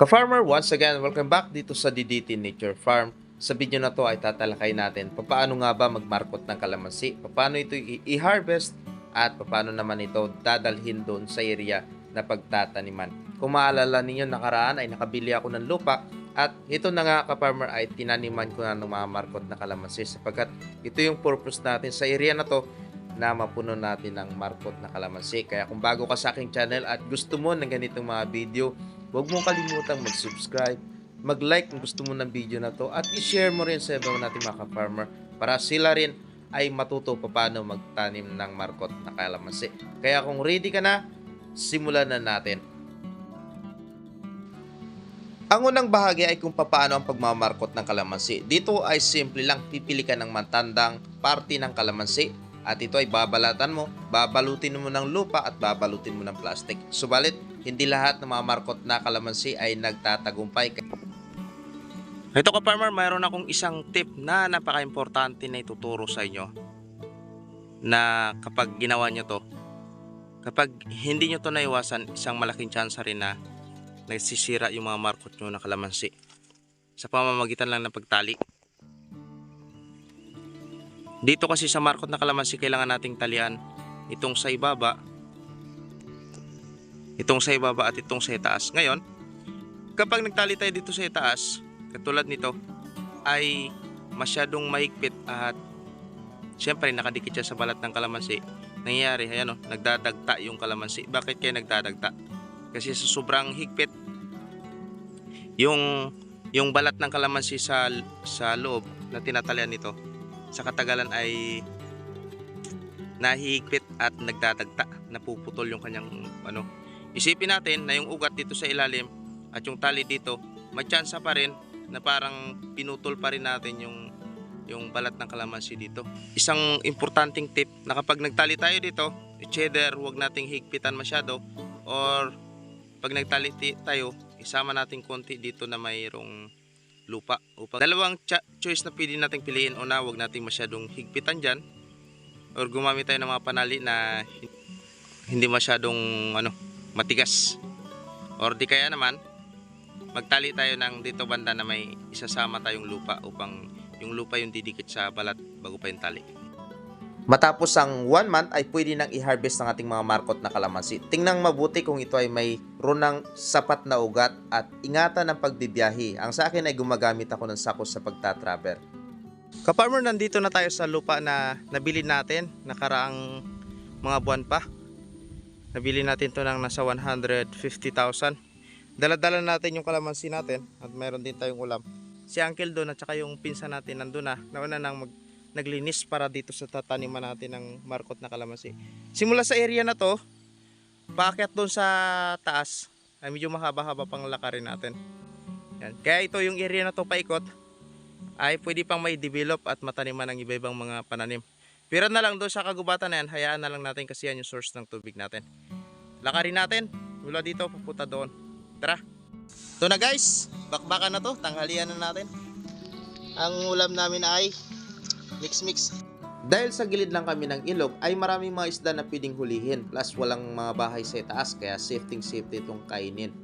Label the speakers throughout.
Speaker 1: Ka-farmer, once again, welcome back dito sa DDT Nature Farm. Sa video na to ay tatalakay natin paano nga ba magmarkot ng kalamansi, paano ito i-harvest, at paano naman ito dadalhin doon sa area na pagtataniman. Kung maalala ninyo, nakaraan ay nakabili ako ng lupa at ito na nga ka-farmer ay tinaniman ko na ng mga markot na kalamansi sapagkat ito yung purpose natin sa area na to na mapuno natin ng markot na kalamansi. Kaya kung bago ka sa aking channel at gusto mo ng ganitong mga video, huwag mong kalimutang mag-subscribe, mag-like kung gusto mo ng video na to at i-share mo rin sa ibang nating mga ka-farmer para sila rin ay matuto pa paano magtanim ng markot na kalamansi. Kaya kung ready ka na, simulan na natin. Ang unang bahagi ay kung paano ang pagmamarkot ng kalamansi. Dito ay simple lang pipili ka ng matandang parte ng kalamansi at ito ay babalatan mo, babalutin mo ng lupa at babalutin mo ng plastic. Subalit, hindi lahat ng mga markot na kalamansi ay nagtatagumpay. Ito ka farmer, mayroon akong isang tip na napaka-importante na ituturo sa inyo na kapag ginawa nyo to, kapag hindi nyo to naiwasan, isang malaking chance rin na nagsisira yung mga markot nyo na kalamansi sa pamamagitan lang ng pagtali. Dito kasi sa markot na kalamansi kailangan nating talian itong sa ibaba, itong sa ibaba at itong sa itaas. Ngayon, kapag nagtali tayo dito sa itaas, katulad nito, ay masyadong mahigpit at syempre nakadikit siya sa balat ng kalamansi. Nangyayari, ayan o, nagdadagta yung kalamansi. Bakit kaya nagdadagta? Kasi sa sobrang higpit, yung yung balat ng kalamansi sa sa loob na tinatalian nito sa katagalan ay nahihigpit at nagdadagta, napuputol yung kanyang ano. Isipin natin na yung ugat dito sa ilalim at yung tali dito, may chance pa rin na parang pinutol pa rin natin yung yung balat ng kalamansi dito. Isang importanteng tip na kapag nagtali tayo dito, cheddar, huwag nating higpitan masyado or pag nagtali tayo, isama natin konti dito na mayroong lupa. Upang dalawang choice na pwede nating piliin. Una, huwag nating masyadong higpitan dyan or gumamit tayo ng mga panali na hin- hindi masyadong ano, matigas. Or di kaya naman, magtali tayo ng dito banda na may isasama tayong lupa upang yung lupa yung didikit sa balat bago pa yung tali. Matapos ang one month ay pwede nang i-harvest ng ating mga markot na kalamansi. Tingnan mabuti kung ito ay may runang sapat na ugat at ingatan ng pagbibiyahe. Ang sa akin ay gumagamit ako ng sakos sa pagtatravel. Kaparmer, nandito na tayo sa lupa na nabili natin nakaraang mga buwan pa. Nabili natin to ng nasa 150,000. Dala-dala natin yung kalamansi natin at meron din tayong ulam. Si Uncle doon at saka yung pinsan natin nandun na. Nauna nang mag, naglinis para dito sa tataniman natin ng markot na kalamansi. Simula sa area na to, paakyat doon sa taas, ay medyo mahaba-haba pang lakarin natin. Yan. Kaya ito yung area na to paikot, ay pwede pang may develop at mataniman ng iba-ibang mga pananim. Pero na lang doon sa kagubatan na yan, hayaan na lang natin kasi yan yung source ng tubig natin. Lakarin natin, mula dito papunta doon. Tara! Ito na guys, bakbakan na to, tanghalian na natin. Ang ulam namin ay mix mix. Dahil sa gilid lang kami ng ilog ay maraming mga isda na pwedeng hulihin plus walang mga bahay sa itaas kaya safety safety itong kainin.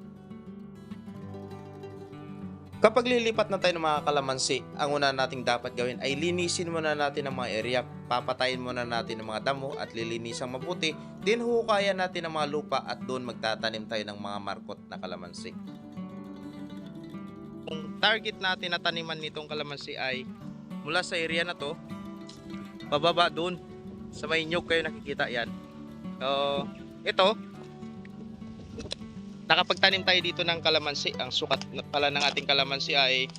Speaker 1: Kapag lilipat na tayo ng mga kalamansi, ang una nating dapat gawin ay linisin muna natin ang mga area, papatayin muna natin ang mga damo at lilinisang mabuti, din huhukayan natin ang mga lupa at doon magtatanim tayo ng mga markot na kalamansi. Kung target natin na taniman nitong kalamansi ay mula sa area na to, pababa doon sa may nyug kayo nakikita yan. So, ito, nakapagtanim tayo dito ng kalamansi. Ang sukat pala ng ating kalamansi ay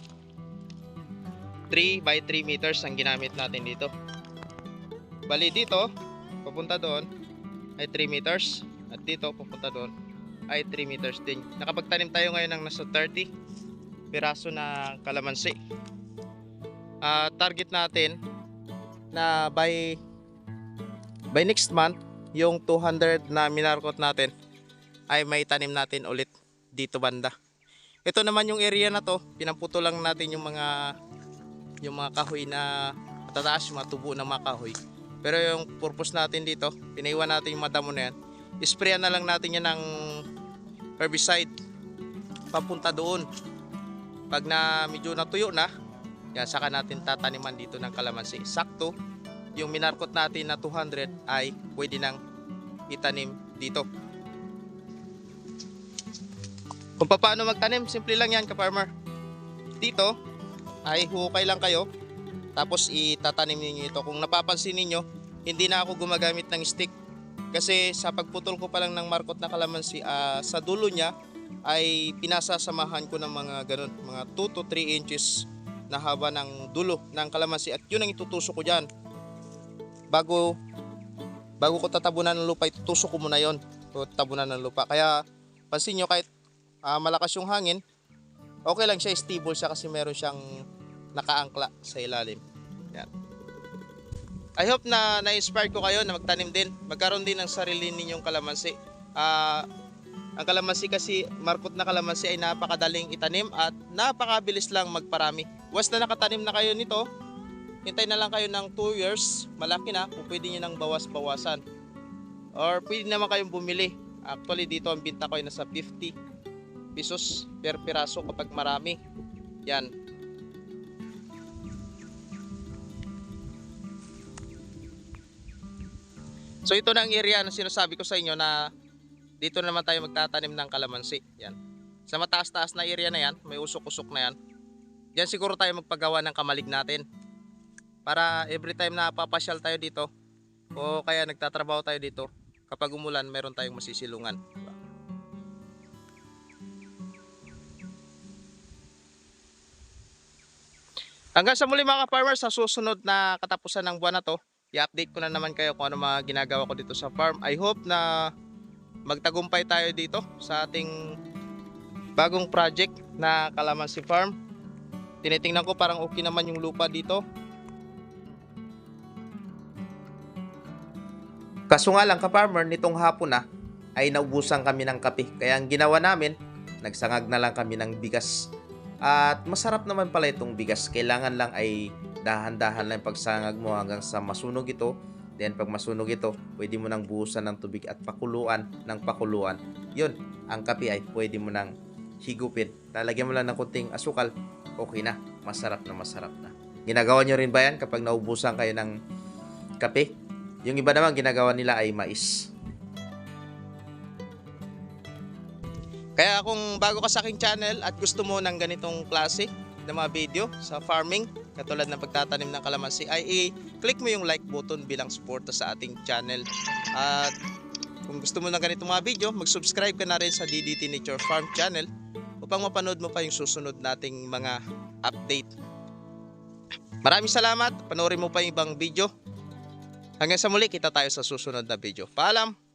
Speaker 1: 3 by 3 meters ang ginamit natin dito. Bali dito, papunta doon ay 3 meters at dito papunta doon ay 3 meters din. Nakapagtanim tayo ngayon ng nasa 30 piraso na kalamansi. Ah, target natin na by by next month yung 200 na minarkot natin ay may tanim natin ulit dito banda. Ito naman yung area na to, pinamputo lang natin yung mga yung mga kahoy na matataas, yung mga tubo ng mga kahoy. Pero yung purpose natin dito, pinaiwan natin yung madamo na yan. Isprayan na lang natin yan ng herbicide papunta doon. Pag na medyo natuyo na, yan saka natin tataniman dito ng kalamansi. Sakto, yung minarkot natin na 200 ay pwede nang itanim dito. Kung paano magtanim, simple lang yan ka-farmer. Dito, ay hukay lang kayo. Tapos itatanim ninyo ito. Kung napapansin ninyo, hindi na ako gumagamit ng stick. Kasi sa pagputol ko pa lang ng markot na kalamansi, ah, sa dulo niya ay pinasasamahan ko ng mga ganun, mga 2 to 3 inches na haba ng dulo ng kalamansi at yun ang itutusok ko dyan. Bago bago ko tatabunan ng lupa, itutusok ko muna yon. Tatabunan ng lupa. Kaya pansin nyo kahit ah, malakas yung hangin, okay lang siya, stable siya kasi meron siyang nakaangkla sa ilalim. Yan. I hope na na-inspire ko kayo na magtanim din. Magkaroon din ng sarili ninyong kalamansi. Ah, ang kalamansi kasi, markot na kalamansi ay napakadaling itanim at napakabilis lang magparami. Once na nakatanim na kayo nito, hintay na lang kayo ng 2 years, malaki na, kung pwede nyo nang bawas-bawasan. Or pwede naman kayong bumili. Actually dito ang binta ko ay nasa 50 pesos per piraso kapag marami. Yan. So ito na ang area na sinasabi ko sa inyo na dito na naman tayo magtatanim ng kalamansi. Yan. Sa mataas-taas na area na yan, may usok-usok na yan. Diyan siguro tayo magpagawa ng kamalig natin. Para every time na papasyal tayo dito o kaya nagtatrabaho tayo dito, kapag umulan, meron tayong masisilungan. Diba? Hanggang sa muli mga ka-farmers, sa susunod na katapusan ng buwan na to, i-update ko na naman kayo kung ano mga ginagawa ko dito sa farm. I hope na magtagumpay tayo dito sa ating bagong project na Kalamansi Farm. Tinitingnan ko parang okay naman yung lupa dito. Kaso nga lang ka-farmer, nitong hapon na ay naubusan kami ng kape. Kaya ang ginawa namin, nagsangag na lang kami ng bigas. At masarap naman pala itong bigas. Kailangan lang ay dahan-dahan lang pagsangag mo hanggang sa masunog ito. Then pag masunog ito, pwede mo nang buhusan ng tubig at pakuluan ng pakuluan. Yun, ang kape ay pwede mo nang higupin. Lalagyan mo lang ng kunting asukal, okay na. Masarap na masarap na. Ginagawa nyo rin ba yan kapag naubusan kayo ng kape? Yung iba naman ginagawa nila ay mais. Kaya kung bago ka sa aking channel at gusto mo ng ganitong klase ng mga video sa farming, katulad ng pagtatanim ng kalamansi, ay i-click mo yung like button bilang suporta sa ating channel. At kung gusto mo ng ganitong mga video, mag-subscribe ka na rin sa DDT Nature Farm channel upang mapanood mo pa yung susunod nating mga update. Maraming salamat. Panoorin mo pa yung ibang video. Hanggang sa muli, kita tayo sa susunod na video. Paalam!